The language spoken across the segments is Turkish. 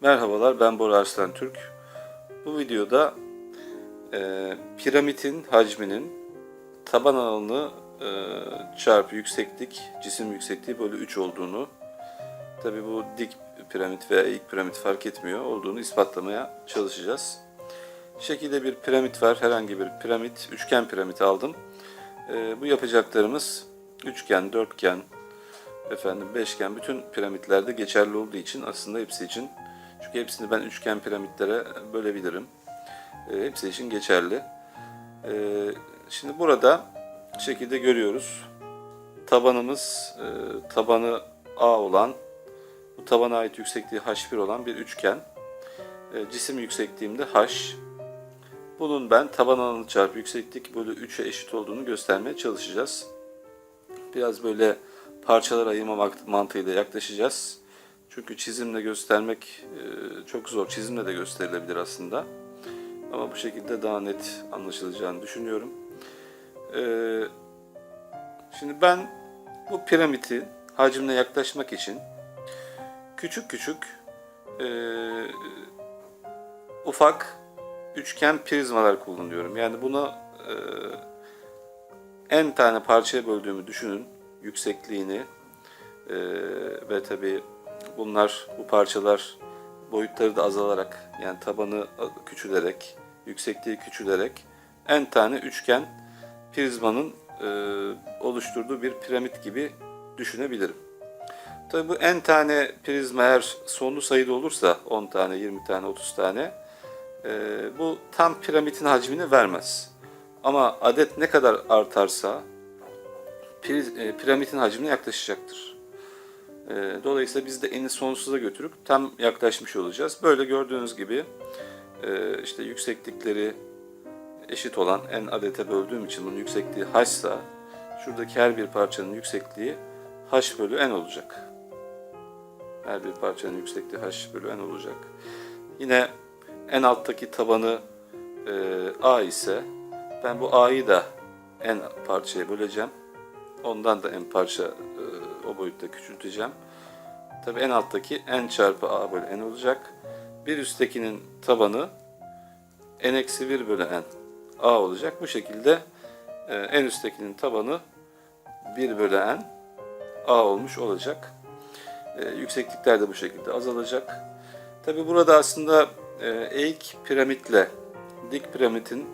Merhabalar ben Bora Arslan Türk. Bu videoda e, piramidin hacminin taban alanı e, çarpı yükseklik, cisim yüksekliği bölü 3 olduğunu, tabi bu dik piramit veya eğik piramit fark etmiyor olduğunu ispatlamaya çalışacağız. Şekilde bir piramit var, herhangi bir piramit, üçgen piramit aldım. E, bu yapacaklarımız üçgen, dörtgen, efendim beşgen bütün piramitlerde geçerli olduğu için aslında hepsi için çünkü hepsini ben üçgen piramitlere bölebilirim. E, hepsi için geçerli. E, şimdi burada şekilde görüyoruz. Tabanımız e, tabanı A olan bu tabana ait yüksekliği H1 olan bir üçgen. E, cisim yüksekliğim de H. Bunun ben taban alanı çarpı yükseklik bölü 3'e eşit olduğunu göstermeye çalışacağız. Biraz böyle parçalar ayırma mantığıyla yaklaşacağız. Çünkü çizimle göstermek e, çok zor. Çizimle de gösterilebilir aslında. Ama bu şekilde daha net anlaşılacağını düşünüyorum. E, şimdi ben bu piramidi hacmine yaklaşmak için küçük küçük e, ufak üçgen prizmalar kullanıyorum. Yani buna en tane parçaya böldüğümü düşünün. Yüksekliğini ve tabii bunlar bu parçalar boyutları da azalarak yani tabanı küçülerek, yüksekliği küçülerek en tane üçgen prizmanın e, oluşturduğu bir piramit gibi düşünebilirim. Tabi bu en tane prizma eğer sonlu sayıda olursa 10 tane, 20 tane, 30 tane e, bu tam piramidin hacmini vermez. Ama adet ne kadar artarsa e, piramidin hacmine yaklaşacaktır. E, dolayısıyla biz de eni sonsuza götürüp tam yaklaşmış olacağız. Böyle gördüğünüz gibi e, işte yükseklikleri eşit olan en adete böldüğüm için bunun yüksekliği h ise şuradaki her bir parçanın yüksekliği h bölü n olacak. Her bir parçanın yüksekliği h bölü n olacak. Yine en alttaki tabanı e, a ise ben bu a'yı da n parçaya böleceğim. Ondan da n parça e, o boyutta küçülteceğim. Tabi en alttaki n çarpı a bölü n olacak. Bir üsttekinin tabanı n eksi 1 bölü n a olacak. Bu şekilde e, en üsttekinin tabanı 1 bölü n a olmuş olacak. E, yükseklikler de bu şekilde azalacak. Tabi burada aslında e, eğik piramitle dik piramidin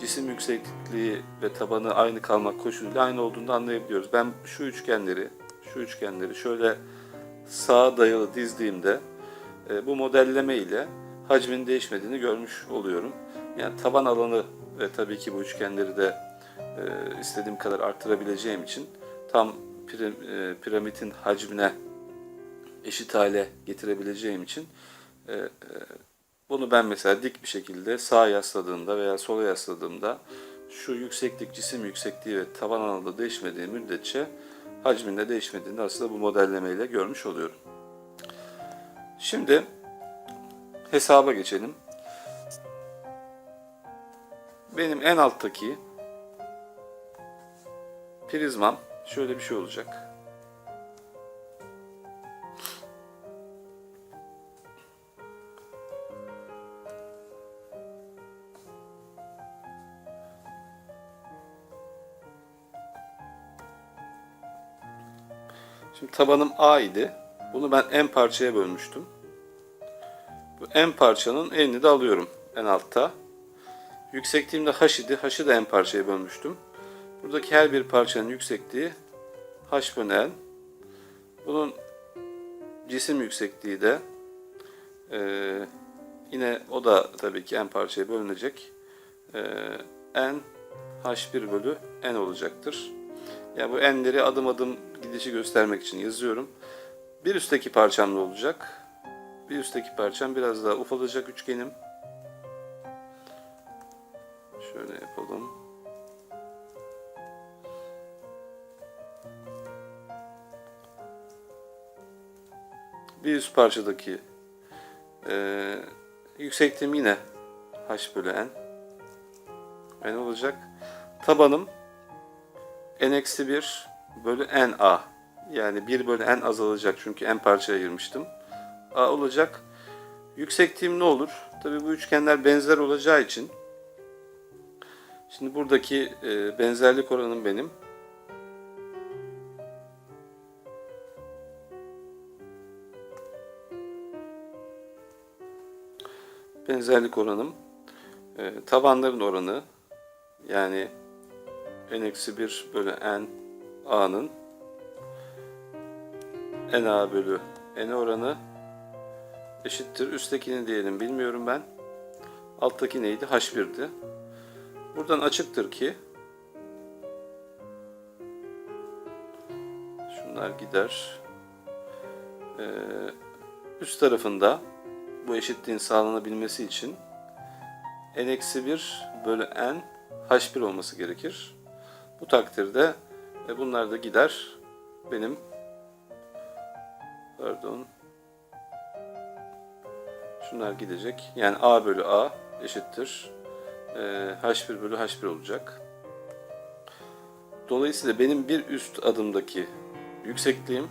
cisim yüksekliği ve tabanı aynı kalmak koşuluyla aynı olduğunu anlayabiliyoruz. Ben şu üçgenleri, şu üçgenleri şöyle sağa dayalı dizdiğimde e, bu modelleme ile hacmin değişmediğini görmüş oluyorum. Yani taban alanı ve tabii ki bu üçgenleri de e, istediğim kadar arttırabileceğim için tam piram, e, piramidin hacmine eşit hale getirebileceğim için e, e, bunu ben mesela dik bir şekilde sağa yasladığımda veya sola yasladığımda şu yükseklik, cisim yüksekliği ve taban alanında değişmediği müddetçe hacminde değişmediğini aslında bu modellemeyle görmüş oluyorum. Şimdi hesaba geçelim. Benim en alttaki prizmam şöyle bir şey olacak. Tabanım A idi. Bunu ben en parçaya bölmüştüm. Bu en parçanın enini de alıyorum en altta. Yüksekliğim de h idi. H'ı da en parçaya bölmüştüm. Buradaki her bir parçanın yüksekliği h bölü n. Bunun cisim yüksekliği de e, yine o da tabii ki en parçaya bölünecek. E, n h1 bölü n olacaktır. Yani bu n'leri adım adım gidişi göstermek için yazıyorum. Bir üstteki parçam ne olacak? Bir üstteki parçam biraz daha ufalacak üçgenim. Şöyle yapalım. Bir üst parçadaki e, yüksekliğim yine h bölü n. n olacak. Tabanım n-1 bölü n-a. Yani 1 bölü n azalacak çünkü n parçaya ayırmıştım. a olacak. Yüksekliğim ne olur? Tabii bu üçgenler benzer olacağı için şimdi buradaki e, benzerlik oranım benim benzerlik oranım e, tabanların oranı yani n-1 bölü n a'nın n a bölü n oranı eşittir. Üsttekini diyelim bilmiyorum ben. Alttaki neydi? H1'di. Buradan açıktır ki şunlar gider. Ee, üst tarafında bu eşitliğin sağlanabilmesi için n-1 bölü n h1 olması gerekir. Bu takdirde e, bunlar da gider. Benim pardon şunlar gidecek. Yani a bölü a eşittir. E, h1 bölü h1 olacak. Dolayısıyla benim bir üst adımdaki yüksekliğim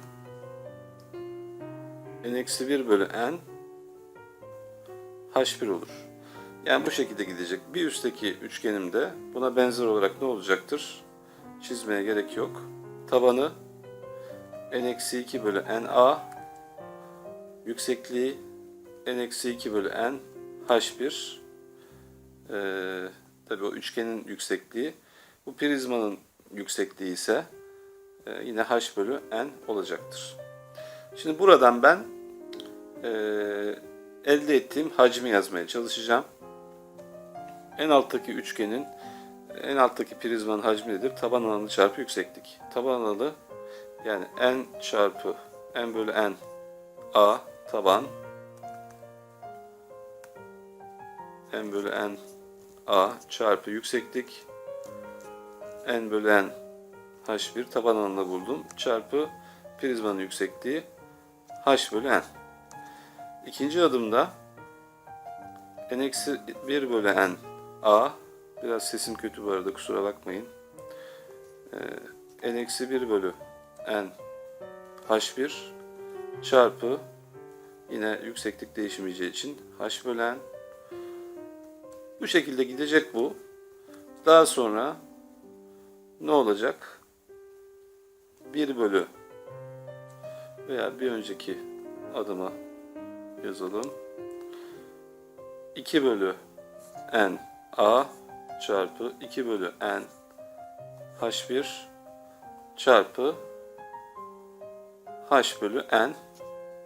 n-1 bölü n h1 olur. Yani bu şekilde gidecek. Bir üstteki üçgenimde buna benzer olarak ne olacaktır? Çizmeye gerek yok. Tabanı n-2 bölü na yüksekliği n-2 bölü n h1 ee, tabi o üçgenin yüksekliği bu prizmanın yüksekliği ise e, yine h bölü n olacaktır. Şimdi buradan ben e, elde ettiğim hacmi yazmaya çalışacağım. En alttaki üçgenin en alttaki prizmanın hacmi nedir? Taban alanı çarpı yükseklik. Taban alanı yani n çarpı n bölü n a taban n bölü n a çarpı yükseklik n bölü n h1 taban alanını buldum. Çarpı prizmanın yüksekliği h bölü n. İkinci adımda n-1 bölü n a biraz sesim kötü bu arada kusura bakmayın. Ee, n-1 bölü n h1 çarpı yine yükseklik değişmeyeceği için h bölü n bu şekilde gidecek bu. Daha sonra ne olacak? 1 bölü veya bir önceki adıma yazalım. 2 bölü n a çarpı 2 bölü n h1 çarpı h bölü n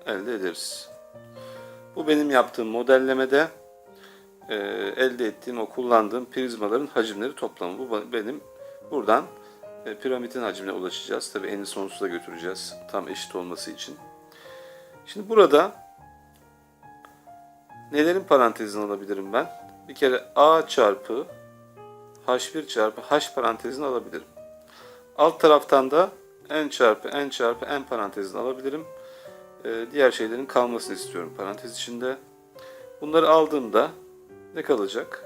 elde ederiz. Bu benim yaptığım modellemede e, elde ettiğim o kullandığım prizmaların hacimleri toplamı. Bu benim buradan e, piramidin hacmine ulaşacağız. Tabi eni sonsuza götüreceğiz tam eşit olması için. Şimdi burada nelerin parantezini alabilirim ben? Bir kere a çarpı h1 çarpı h parantezini alabilirim. Alt taraftan da n çarpı n çarpı n parantezini alabilirim. Ee, diğer şeylerin kalmasını istiyorum parantez içinde. Bunları aldığımda ne kalacak?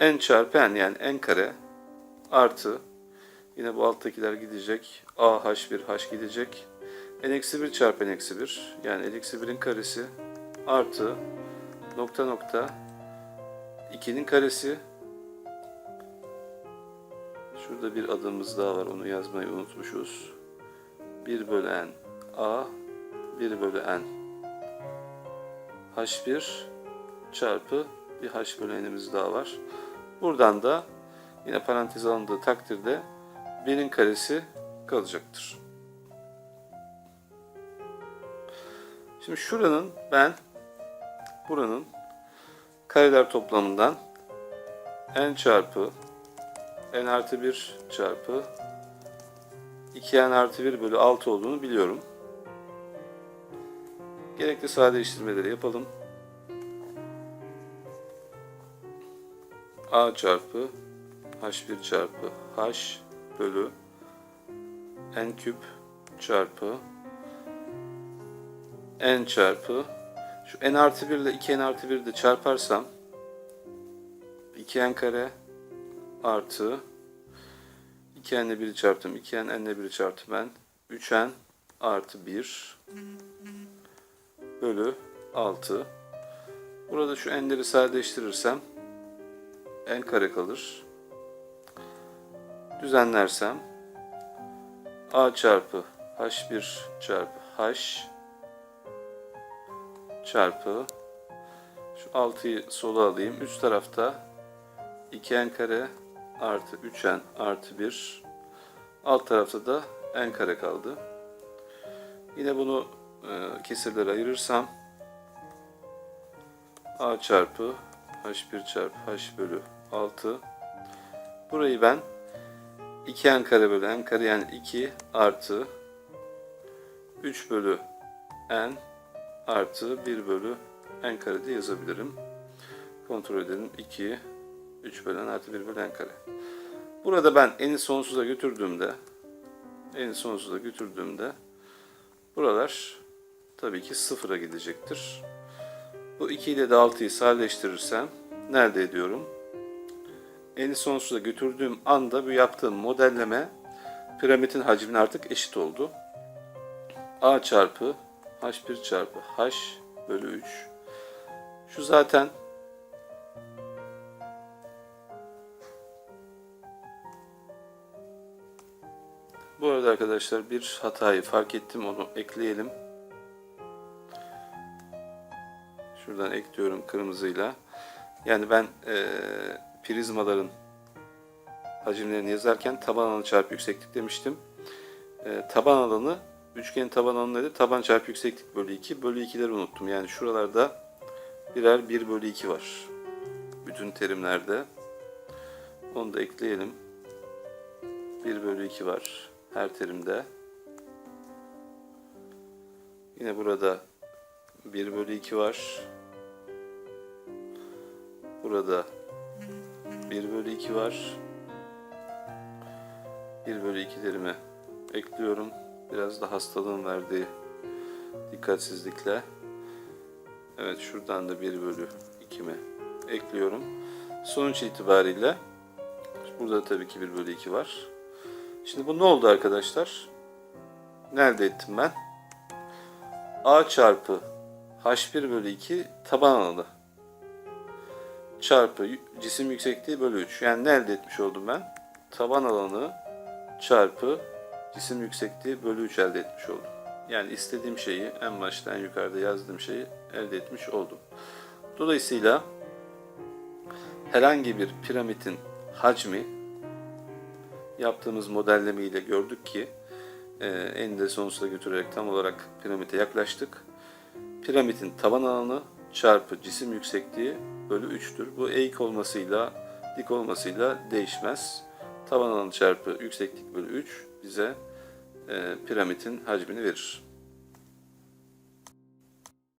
n çarpı n yani n kare artı yine bu alttakiler gidecek. a h1 h gidecek. n-1 çarpı n-1 yani n-1'in karesi artı nokta nokta 2'nin karesi. Şurada bir adımımız daha var onu yazmayı unutmuşuz. 1 bölü n a 1 bölü n. H1 çarpı bir h bölü n'imiz daha var. Buradan da yine parantez alındığı takdirde 1'in karesi kalacaktır. Şimdi şuranın ben buranın kareler toplamından n çarpı n artı 1 çarpı 2n artı 1 bölü 6 olduğunu biliyorum. Gerekli sadeleştirmeleri yapalım. a çarpı h1 çarpı h bölü n küp çarpı n çarpı şu n artı 1 ile 2n artı 1 de çarparsam 2n kare artı 2n ile 1'i çarptım. 2n n ile 1'i çarptım ben. 3n artı 1 bölü 6. Burada şu enleri sadeleştirirsem n kare kalır. Düzenlersem a çarpı h1 çarpı h çarpı şu 6'yı sola alayım. Üst tarafta 2n kare artı 3n artı 1. Alt tarafta da n kare kaldı. Yine bunu e, kesirlere ayırırsam a çarpı h1 çarpı h bölü 6. Burayı ben 2n kare bölü n kare yani 2 artı 3 bölü n artı 1 bölü n kare diye yazabilirim. Kontrol edelim. 2, 3 bölü n artı 1 bölü n kare. Burada ben n'i sonsuza götürdüğümde n'i sonsuza götürdüğümde buralar tabii ki sıfıra gidecektir. Bu 2 ile de 6'yı sadeleştirirsem nerede ediyorum? N'i sonsuza götürdüğüm anda bu yaptığım modelleme piramidin hacmine artık eşit oldu. A çarpı H1 çarpı H bölü 3. Şu zaten Bu arada arkadaşlar bir hatayı fark ettim onu ekleyelim. Şuradan ekliyorum kırmızıyla. Yani ben eee, prizmaların hacimlerini yazarken taban alanı çarpı yükseklik demiştim. Eee, taban alanı üçgenin taban nedir? Taban çarpı yükseklik bölü 2. Bölü 2'leri unuttum. Yani şuralarda birer 1 bölü 2 var. Bütün terimlerde. Onu da ekleyelim. 1 bölü 2 var her terimde. Yine burada 1 bölü 2 var. Burada 1 bölü 2 var. 1 bölü 2'lerimi ekliyorum. Biraz da hastalığın verdiği dikkatsizlikle. Evet şuradan da 1 bölü 2'mi ekliyorum. Sonuç itibariyle burada tabii ki 1 bölü 2 var. Şimdi bu ne oldu arkadaşlar? Ne elde ettim ben? A çarpı H1 bölü 2 taban alanı çarpı cisim yüksekliği bölü 3. Yani ne elde etmiş oldum ben? Taban alanı çarpı cisim yüksekliği bölü 3 elde etmiş oldum. Yani istediğim şeyi en başta en yukarıda yazdığım şeyi elde etmiş oldum. Dolayısıyla herhangi bir piramidin hacmi yaptığımız modelleme ile gördük ki e, eninde sonsuza götürerek tam olarak piramide yaklaştık. Piramidin taban alanı çarpı cisim yüksekliği bölü 3'tür. Bu eğik olmasıyla dik olmasıyla değişmez. Taban alanı çarpı yükseklik bölü 3 bize e, piramidin hacmini verir.